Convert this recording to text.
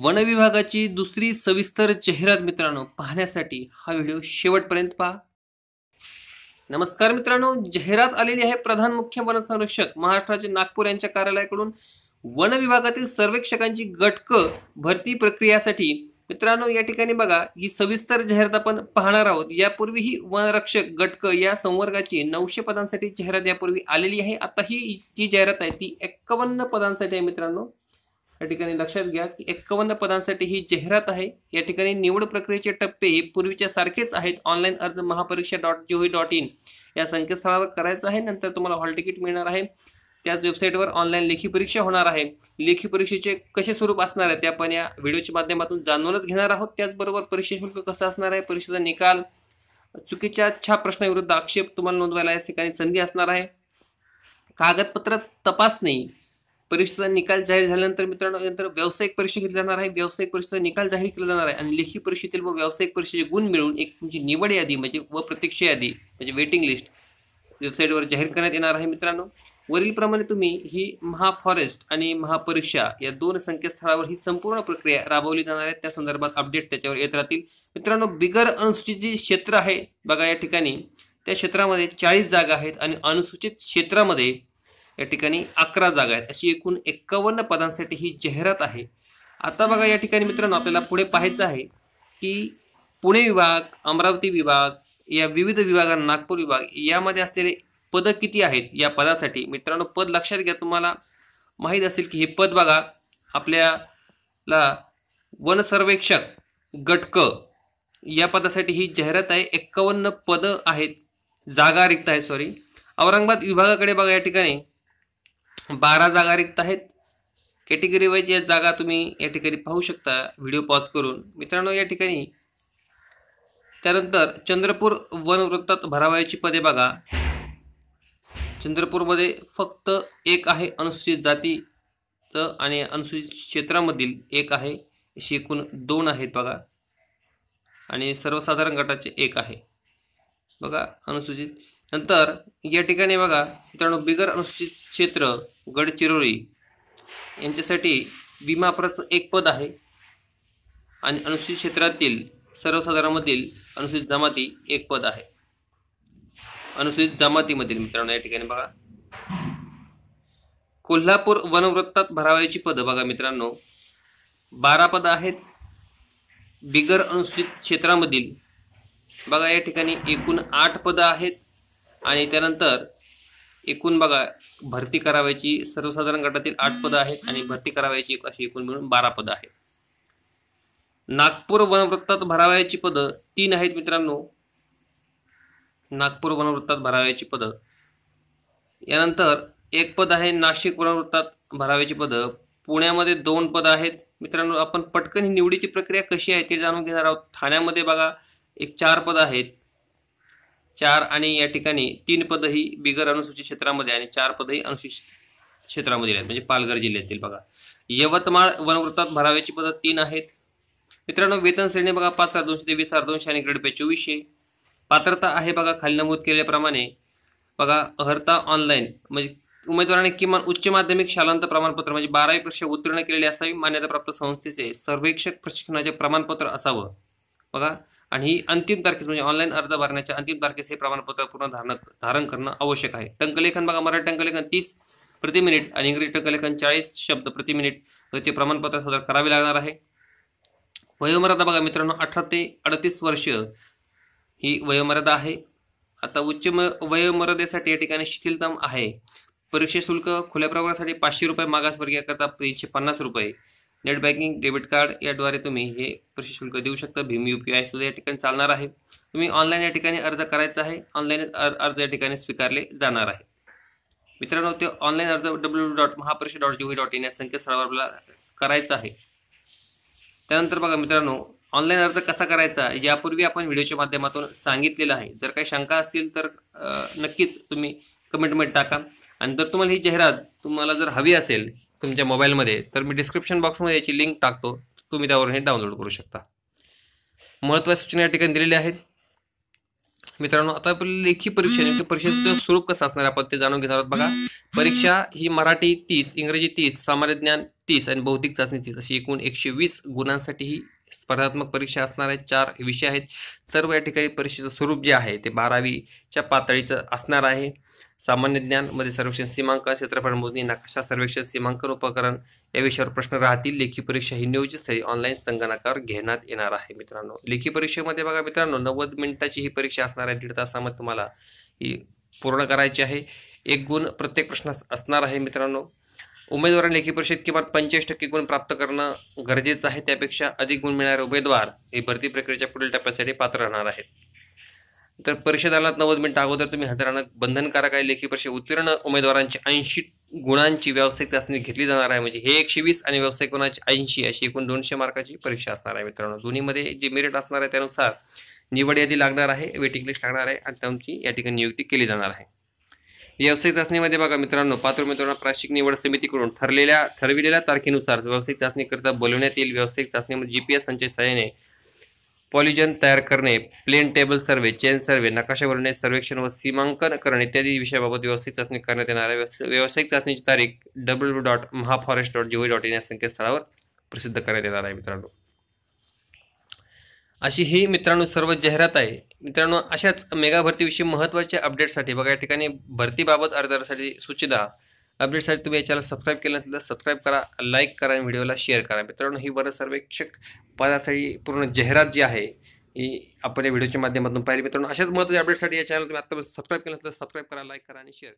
One विभागाची दुसरी सविस्तर जाहिरात मित्रांनो पाहण्यासाठी हा व्हिडिओ शेवटपर्यंत पहा. नमस्कार मित्रांनो जाहिरात आलेली आहे प्रधान मुख्य वनसंरक्षक महाराष्ट्राचे नागपूर यांच्या कार्यालयाकडून. वन विभागातील सर्वेक्षकांची गटक भरती प्रक्रियासाठी. मित्रांनो या ठिकाणी बघा ही सविस्तर जाहिरात आपण पाहणार आहोत. यापूर्वी ही वनरक्षक गटक या संवर्गाची नऊशे पदांसाठी जाहिरात यापूर्वी आलेली आहे. आता ही जी जाहिरात आहे ती एक्कावन्न पदांसाठी आहे मित्रांनो. या ठिकाणी लक्षात घ्या की एक्कावन्न पदांसाठी ही जाहिरात आहे. या ठिकाणी निवड प्रक्रियेचे टप्पे पूर्वीच्या सारखेच आहेत. ऑनलाईन अर्ज Mahapariksha dot G O V dot in या संकेतस्थळावर करायचं आहे. नंतर तुम्हाला हॉल तिकीट मिळणार आहे. त्याच वेबसाईटवर ऑनलाईन लेखी परीक्षा होणार आहे. लेखी परीक्षेचे कसे स्वरूप असणार आहे ते आपण या व्हिडिओच्या माध्यमातून जाणूनच घेणार आहोत. त्याचबरोबर परीक्षा शुल्क कसं असणार आहे? परीक्षेचा निकाल चुकीच्या छाप प्रश्नाविरुद्ध आक्षेप तुम्हाला नोंदवायला या ठिकाणी संधी असणार आहे. कागदपत्र तपासणी परीक्षेचा निकाल जाहीर झाल्यानंतर मित्रांनो नंतर व्यावसायिक परीक्षा घेतली जाणार आहे. व्यावसायिक परीक्षेचा निकाल जाहीर केला जाणार आहे. आणि लेखी परीक्षेतील व व्यावसायिक परीक्षेचे गुण मिळून एक तुमची निवड यादी म्हणजे व प्रतीक्षा यादी म्हणजे वेटिंग लिस्ट वेबसाईटवर जाहीर करण्यात येणार आहे मित्रांनो. वरीलप्रमाणे तुम्ही ही महाफॉरेस्ट आणि महापरीक्षा या दोन संकेतस्थळावर ही संपूर्ण प्रक्रिया राबवली जाणार आहे. त्या संदर्भात अपडेट त्याच्यावर येत राहतील. मित्रांनो बिगर अनुसूचित जी क्षेत्र आहे बघा या ठिकाणी त्या क्षेत्रामध्ये चाळीस जागा आहेत आणि अनुसूचित क्षेत्रामध्ये या ठिकाणी अकरा जागा आहेत. अशी एकूण एक्कावन्न पदांसाठी ही जाहिरात आहे. आता बघा या ठिकाणी मित्रांनो आपल्याला पुढे पाहायचं आहे की पुणे विभाग अमरावती विभाग या विविध विभागांना नागपूर विभाग यामध्ये असलेले पद किती आहेत? या पदासाठी मित्रांनो पद लक्षात घ्या. तुम्हाला माहीत असेल की हे पद बघा आपल्याला वनसर्वेक्षक गटक या पदासाठी ही जाहिरात आहे. एक्कावन्न पदं आहेत. जागा रिक्त आहे सॉरी औरंगाबाद विभागाकडे बघा या ठिकाणी बारा जागा रिक्त आहेत. कॅटेगरी वाईज या जागा तुम्ही या ठिकाणी पाहू शकता. व्हिडिओ पॉज करून. मित्रांनो या ठिकाणी त्यानंतर चंद्रपूर वनवृत्तात भरावयाची पदे बघा. चंद्रपूरमध्ये फक्त एक आहे अनुसूचित जातीचं आणि अनुसूचित क्षेत्रामधील एक आहे. अशी एकूण दोन आहेत बघा. आणि सर्वसाधारण गटाचे एक आहे. बघा अनुसूचित नंतर या ठिकाणी बघा मित्रांनो बिगर अनुसूचित क्षेत्र गडचिरोली यांच्यासाठी विमापराचं एक पद आहे. आणि अनुसूचित क्षेत्रातील सर्वसाधारणमधील अनुसूचित जमाती एक पद आहे. अनुसूचित जमातीमधील मित्रांनो या ठिकाणी बघा. कोल्हापूर वनवृत्तात भरावायची पदं बघा मित्रांनो. बारा पदं आहेत. बिगर अनुसूचित क्षेत्रामधील बघा या ठिकाणी एकूण आठ पदं आहेत. आणि त्यानंतर एकूण बघा भरती करावयाची सर्वसाधारण गटातील आठ पदं आहेत आणि भरती करावयाची अशी एकूण मिळून बारा पदं आहेत. नागपूर वनवृत्तात भरावयाची पदं तीन आहेत मित्रांनो. नागपूर वनवृत्तात भरावयाची पदं. यानंतर एक पद आहे नाशिक वनवृत्तात भरावयाची पदं. पुण्यामध्ये दोन पदं आहेत. मित्रांनो आपण पटकन ही निवडीची प्रक्रिया कशी आहे ते जाणून घेणार आहोत. ठाण्यामध्ये बघा एक चार पदं आहेत. चार आणि या ठिकाणी तीन पद ही बिगर अनुसूचित क्षेत्रामध्ये आणि चार पद ही अनुसूचित क्षेत्रामध्ये आहेत. म्हणजे पालघर जिल्ह्यातील बघा. यवतमाळ वनवृत्तात भराव्याची पदं तीन आहेत. मित्रांनो वेतन श्रेणी बघा पाच हजार दोनशे ते वीस हजार दोनशे आणि ग्रेड पे चोवीसशे पात्रता आहे बघा खाली नमूद केल्याप्रमाणे. बघा अर्हता ऑनलाईन म्हणजे उमेदवाराने किमान उच्च माध्यमिक शालांत प्रमाणपत्र म्हणजे बारावी परीक्षा उत्तीर्ण केलेली असावी मान्यताप्राप्त संस्थेचे सर्वेक्षक प्रशिक्षणाचे प्रमाणपत्र असावं. बघा. आणि ही अंतिम तारखेस म्हणजे ऑनलाईन अर्ज भरण्याच्या अंतिम तारखेस हे प्रमाणपत्र पूर्ण धारण धारण करणं आवश्यक आहे. टंकलेखन बघा मराठी टंकलेखन तीस प्रति मिनिट आणि इंग्रजी टंकलेखन चाळीस शब्द प्रति मिनिट ते प्रमाणपत्र सादर करावे लागणार आहे. वयोमर्यादा बघा मित्रांनो अठरा ते अडतीस वर्ष ही वयोमर्यादा आहे. आता उच्च म वयोमर्यादेसाठी या ठिकाणी शिथिलतम आहे. परीक्षा शुल्क खुल्या प्रवर्गासाठी पाचशे रुपये मागासवर्गीयकरता तीनशे पन्नास रुपये. नेट बँकिंग डेबिट कार्ड याद्वारे तुम्ही हे परीक्षा शुल्क देऊ शकता. भीम यू पी आय सुद्धा या ठिकाणी चालणार आहे. तुम्ही ऑनलाईन या ठिकाणी अर्ज करायचा आहे. ऑनलाईन अर्ज या ठिकाणी स्वीकारले जाणार आहे. मित्रांनो ते ऑनलाईन अर्ज W dot Mahaparishad dot G dot in या संकेतस्थळावर आपल्याला करायचा आहे. त्यानंतर बघा मित्रांनो ऑनलाईन अर्ज कसा करायचा यापूर्वी आपण व्हिडिओच्या माध्यमातून सांगितलेलं आहे. जर काही शंका असतील तर नक्कीच तुम्ही कमेंटमध्ये टाका. आणि जर तुम्हाला ही जाहिरात तुम्हाला जर हवी असेल तुमच्या मोबाईलमध्ये तर मी डिस्क्रिप्शन बॉक्समध्ये याची लिंक टाकतो. तुम्ही त्यावरून हे डाउनलोड करू शकता. महत्त्वाच्या सूचना या ठिकाणी दिलेल्या आहेत. मित्रांनो आता आपली लेखी परीक्षा नेमकी परीक्षेचं स्वरूप कसं असणार आहे आपण ते जाणून घेणार आहोत. बघा परीक्षा ही मराठी तीस इंग्रजी तीस सामान्य ज्ञान तीस आणि बौद्धिक चाचणी तीस अशी एकूण एकशे वीस गुणांसाठी ही स्पर्धात्मक परीक्षा असणार आहे. चार विषय आहेत. सर्व या ठिकाणी परीक्षेचं स्वरूप जे आहे ते बारावीच्या पातळीचं असणार आहे. सामान्य ज्ञानमध्ये सर्वेक्षण सीमांकन क्षेत्रफळ मोजणी नकाशा सर्वेक्षण सीमांकन उपकरण या विषयावर प्रश्न राहतील. लेखी परीक्षा ही नियोजित स्थळी ऑनलाईन संगणकावर घेण्यात येणार आहे मित्रांनो. लेखी परीक्षेमध्ये बघा मित्रांनो नव्वद मिनिटाची ही परीक्षा असणार आहे. दीड तासामध्ये तुम्हाला ही पूर्ण करायची आहे. एक गुण प्रत्येक प्रश्नास असणार आहे मित्रांनो. उमेदवारांनी लेखी परीक्षेत किमान पंचेचाळीस टक्के गुण प्राप्त करणं गरजेचं आहे. त्यापेक्षा अधिक गुण मिळणारे उमेदवार हे भरती प्रक्रियेच्या पुढील टप्प्यासाठी पात्र राहणार आहेत. तर परिषदाला नव्वद मिनिटं अगोदर तुम्ही हजर बंधनकारक आहे लेखी परीक्षा उत्तीर्ण उमेदवारांची ऐंशी गुणांची व्यावसायिक चाचणी घेतली जाणार आहे. म्हणजे हे एकशे वीस आणि व्यावसायिक गुणांची ऐंशी अशी एकूण दोनशे मार्काची परीक्षा असणार आहे मित्रांनो. दोन्हीमध्ये जे मेरिट असणार आहे त्यानुसार निवड यादी लागणार आहे वेटिंग लिस्ट लागणार आहे आणि त्यांची या ठिकाणी नियुक्ती केली जाणार आहे. व्यावसायिक चाचणीमध्ये बघा मित्रांनो पात्र उमेदवारांना प्राशिक निवड समितीकडून ठरलेल्या ठरविलेल्या तारखेनुसार व्यावसायिक चाचणीकरिता बोलवण्यात येईल. व्यावसायिक चाचणीमध्ये जीपीएस संचय सहाय्याने पॉलिजन तयार करणे plane table survey chain survey नकाशा भरणे सर्वेक्षण व सीमांकन करणे इत्यादी विषयाबाबत व्यावसायिक चाचणी करण्यात येणार आहे. व्यावसायिक चाचणीची तारीख W dot Mahaforest dot G O dot in या संकेतस्थळावर प्रसिद्ध करण्यात येणार आहे मित्रांनो. अशी ही मित्रांनो सर्व जाहिरात आहे. मित्रांनो अशाच मेगा भरतीविषयी महत्त्वाच्या अपडेटसाठी बघा या ठिकाणी भरतीबाबत अर्जासाठी सूचना अपडेटसाठी तुम्ही याच्याला सबस्क्राईब केलं नसेल तर सबस्क्राईब करा लाईक करा आणि व्हिडिओला शेअर करा. मित्रांनो ही बरं सर्वेक्षक पदासाठी पूर्ण जाहिरात जी आहे ही आपण या व्हिडिओच्या माध्यमातून पाहिली. मित्रांनो अशाच महत्त्वाच्या अपडेटसाठी या चॅनल तुम्ही आता सबस्क्राईब केलं नसेल तर सबस्क्राईब करा लाईक करा आणि शेअर